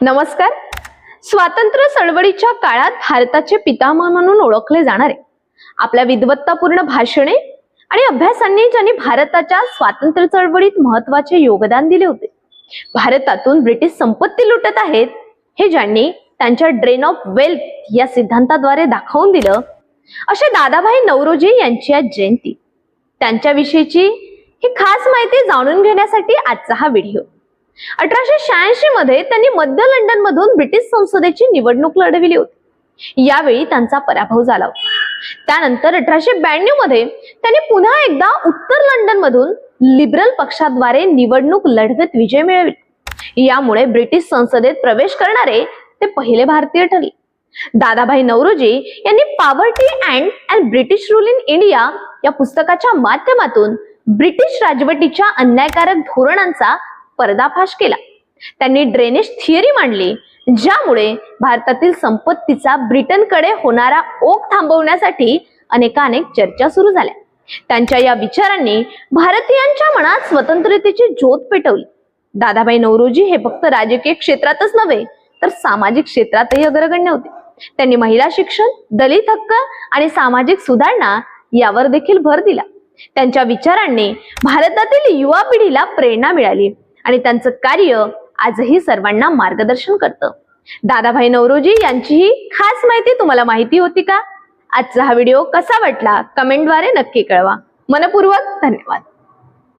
नमस्कार. स्वातंत्र्य चळवळीच्या काळात भारताचे पितामह म्हणून ओळखले जाणारे आपल्या विद्वत्तापूर्ण भाषणे आणि अभ्यासांनी ज्यांनी भारताच्या स्वातंत्र्य चळवळीत महत्त्वाचे योगदान दिले होते भारतातून ब्रिटिश संपत्ती लुटत आहेत हे ज्यांनी त्यांच्या ड्रेन ऑफ वेल्थ या सिद्धांताद्वारे दाखवून दिलं असे दादाभाई नवरोजी यांची आज जयंती. त्यांच्याविषयीची ही खास माहिती जाणून घेण्यासाठी आजचा हा व्हिडिओ. अठराशे शहाऐंशी मध्ये त्यांनी मध्य लंडन मधून ब्रिटिश संसदेची निवडणूक लढविली होती. यावेळी त्यांचा पराभव झाला होता. त्यानंतर अठराशे ब्याण्णवमध्ये त्यांनी पुन्हा एकदा उत्तर लंडन मधून लिबरल पक्षाद्वारे निवडणूक लढवत विजय मिळविला. यामुळे ब्रिटिश संसदेत प्रवेश करणारे ते पहिले भारतीय ठरले. दादाभाई नवरोजी यांनी poverty and and British rule in India या पुस्तकाच्या माध्यमातून ब्रिटिश राजवटीच्या अन्यायकारक धोरणांचा पर्दाफाश केला. त्यांनी ड्रेनेज थिअरी मांडली ज्यामुळे भारतातील संपत्तीचा ब्रिटनकडे होणारा ओघ थांबवण्यासाठी अनेकानेक चर्चा सुरू झाल्या. त्यांच्या या विचारांनी भारतीयांच्या मनात स्वतंत्रतेची ज्योत पेटवली. दादाभाई नवरोजी हे फक्त राजकीय क्षेत्रातच नव्हे तर सामाजिक क्षेत्रातही अग्रगण्य होते. त्यांनी महिला शिक्षण दलित हक्क आणि सामाजिक सुधारणा यावर देखील भर दिला. त्यांच्या विचारांनी भारतातील युवा पिढीला प्रेरणा मिळाली. आणि त्यांचं कार्य आजही सर्वांना मार्गदर्शन करतं. दादाभाई नवरोजी यांचीही खास माहिती तुम्हाला माहिती होती का? आजचा हा व्हिडिओ कसा वाटला? कमेंटद्वारे नक्की कळवा. मनपूर्वक धन्यवाद.